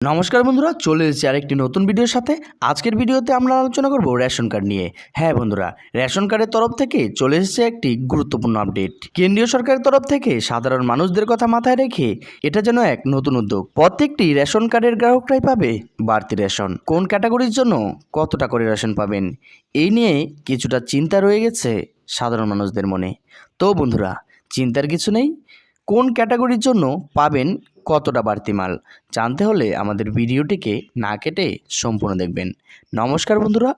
নমস্কার বন্ধুরা, চলে এসেছি আরেকটি নতুন ভিডিওর সাথে। আজকের ভিডিওতে আমরা আলোচনা করব রেশন কার্ড নিয়ে। হ্যাঁ বন্ধুরা, রেশন কার্ডের তরফ থেকে চলে এসেছে একটি গুরুত্বপূর্ণ আপডেট। কেন্দ্রীয় সরকারের তরফ থেকে সাধারণ মানুষদের কথা মাথায় রেখে এটা যেন এক নতুন উদ্যোগ। প্রত্যেকটি রেশন কার্ডের গ্রাহকরাই পাবে বাড়তি রেশন। কোন ক্যাটাগরির জন্য কতটা করে রেশন পাবেন, এই নিয়ে কিছুটা চিন্তা রয়ে গেছে সাধারণ মানুষদের মনে। তো বন্ধুরা, চিন্তার কিছু নেই। কোন ক্যাটাগরির জন্য পাবেন কতটা বাড়তি মাল, জানতে হলে আমাদের ভিডিওটিকে না কেটে সম্পূর্ণ দেখবেন। নমস্কার বন্ধুরা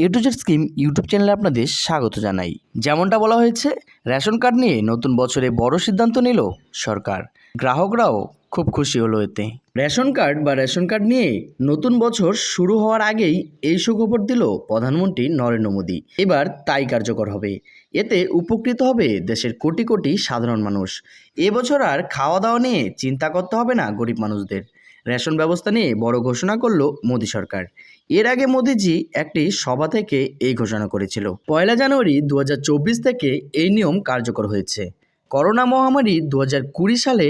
ইউটিউবের স্কিম ইউটিউব চ্যানেলে আপনাদের স্বাগত জানাই। যেমনটা বলা হয়েছে, রেশন কার্ড নিয়ে নতুন বছরে বড় সিদ্ধান্ত নিল সরকার। গ্রাহকরাও খুব খুশি হলো এতে। রেশন কার্ড বা রেশন কার্ড নিয়ে নতুন বছর শুরু হওয়ার আগেই এই সুখবর দিল প্রধানমন্ত্রী নরেন্দ্র মোদী। এবার তাই কার্যকর হবে। এতে উপকৃত হবে দেশের কোটি কোটি সাধারণ মানুষ। এবছর আর খাওয়া দাওয়া নিয়ে চিন্তা করতে হবে না গরিব মানুষদের। রেশন ব্যবস্থা নিয়ে বড় ঘোষণা করল মোদী সরকার। এর আগে মোদিজি একটি সভা থেকে এই ঘোষণা করেছিল। পয়লা জানুয়ারি দু হাজার চব্বিশ থেকে এই নিয়ম কার্যকর হয়েছে। করোনা মহামারী দু হাজার কুড়ি সালে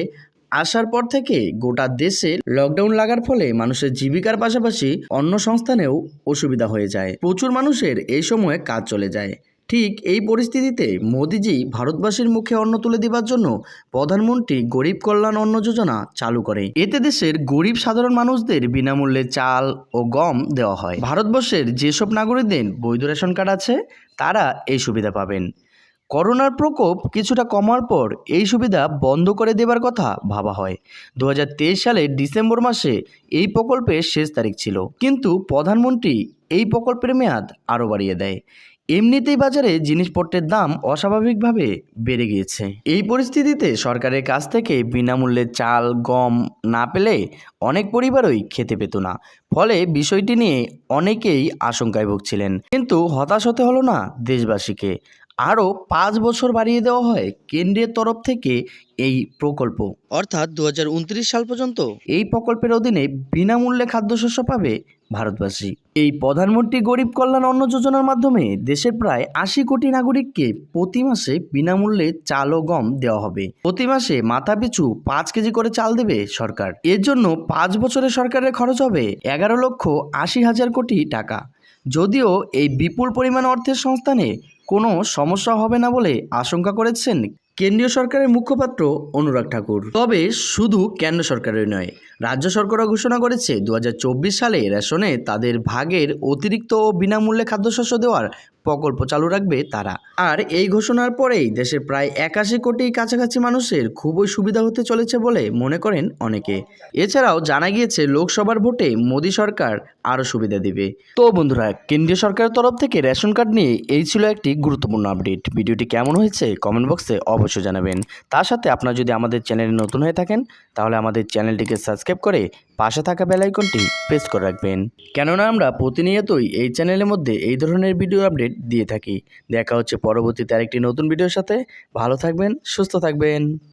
আসার পর থেকে গোটা দেশে লকডাউন লাগার ফলে মানুষের জীবিকার পাশাপাশি অন্য সংস্থানেও অসুবিধা হয়ে যায়। প্রচুর মানুষের এই সময়ে কাজ চলে যায়। ঠিক এই পরিস্থিতিতে মোদিজি ভারতবাসীর মুখে অন্ন তুলে দেবার জন্য প্রধানমন্ত্রী গরিব কল্যাণ অন্ন যোজনা চালু করে এতে দেশের গরিব সাধারণ মানুষদের বিনামূল্যে চাল ও গম দেওয়া হয়। ভারতবর্ষের যেসব নাগরিকদের বৈধ রেশন কার্ড আছে, তারা এই সুবিধা পাবেন। করোনার প্রকোপ কিছুটা কমার পর এই সুবিধা বন্ধ করে দেবার কথা ভাবা হয়। দু হাজার তেইশ সালের ডিসেম্বর মাসে এই প্রকল্পের শেষ তারিখ ছিল। কিন্তু প্রধানমন্ত্রী এই প্রকল্পের মেয়াদ আরও বাড়িয়ে দেয়। এমনিতেই বাজারে জিনিসপত্রের দাম অস্বাভাবিকভাবে বেড়ে গিয়েছে। এই পরিস্থিতিতে সরকারের কাছ থেকে বিনামূল্যে চাল, গম না পেলে অনেক পরিবারই খেতে পেত না। ফলে বিষয়টি নিয়ে অনেকেই আশঙ্কায় ভুগছিলেন। কিন্তু হতাশ হতে হলো না দেশবাসীকে। আরও পাঁচ বছর বাড়িয়ে দেওয়া হয় কেন্দ্রের তরফ থেকে এই প্রকল্প। অর্থাৎ দু হাজার উনত্রিশ সাল পর্যন্ত? এই প্রকল্পের অধীনে বিনামূল্যে খাদ্যশস্য পাবে ভারতবাসী। এই প্রধানমন্ত্রী গরিব কল্যাণ অন্ন যোজনার মাধ্যমে দেশের প্রায় আশি কোটি নাগরিককে প্রতি মাসে বিনামূল্যে চাল ও গম দেওয়া হবে। প্রতি মাসে মাথা পিছু পাঁচ কেজি করে চাল দেবে সরকার। এর জন্য পাঁচ বছরে সরকারের খরচ হবে এগারো লক্ষ আশি হাজার কোটি টাকা। যদিও এই বিপুল পরিমাণ অর্থের সংস্থানে কোনো সমস্যা হবে না বলে আশঙ্কা করেছেন কেন্দ্রীয় সরকারের মুখপাত্র অনুরাগ ঠাকুর। তবে শুধু কেন্দ্র সরকারের নয়, রাজ্য সরকারও ঘোষণা করেছে দু হাজার চব্বিশ সালে রেশনে তাদের ভাগের অতিরিক্ত ও বিনামূল্যে খাদ্যশস্য দেওয়ার প্রকল্প চালু রাখবে তারা। আর এই ঘোষণার পরেই দেশের প্রায় একাশি কোটি কাছাকাছি মানুষের খুবই সুবিধা হতে চলেছে বলে মনে করেন অনেকে। এছাড়াও জানা গিয়েছে, লোকসভার ভোটে মোদী সরকার আরও সুবিধা দেবে। তো বন্ধুরা, কেন্দ্রীয় সরকারের তরফ থেকে রেশন কার্ড নিয়ে এই ছিল একটি গুরুত্বপূর্ণ আপডেট। ভিডিওটি কেমন হয়েছে কমেন্ট বক্সে অবশ্যই জানাবেন। তার সাথে আপনারা যদি আমাদের চ্যানেলে নতুন হয়ে থাকেন, তাহলে আমাদের চ্যানেলটিকে সাবস্ক্রাইব করে পাশে থাকা বেলাইকনটি প্রেস করে রাখবেন। কেননা আমরা প্রতিনিয়তই এই চ্যানেলের মধ্যে এই ধরনের ভিডিও আপডেট দিয়ে থাকি। দেখা হচ্ছে পরবর্তীতে আরেকটি নতুন ভিডিওর সাথে। ভালো থাকবেন, সুস্থ থাকবেন।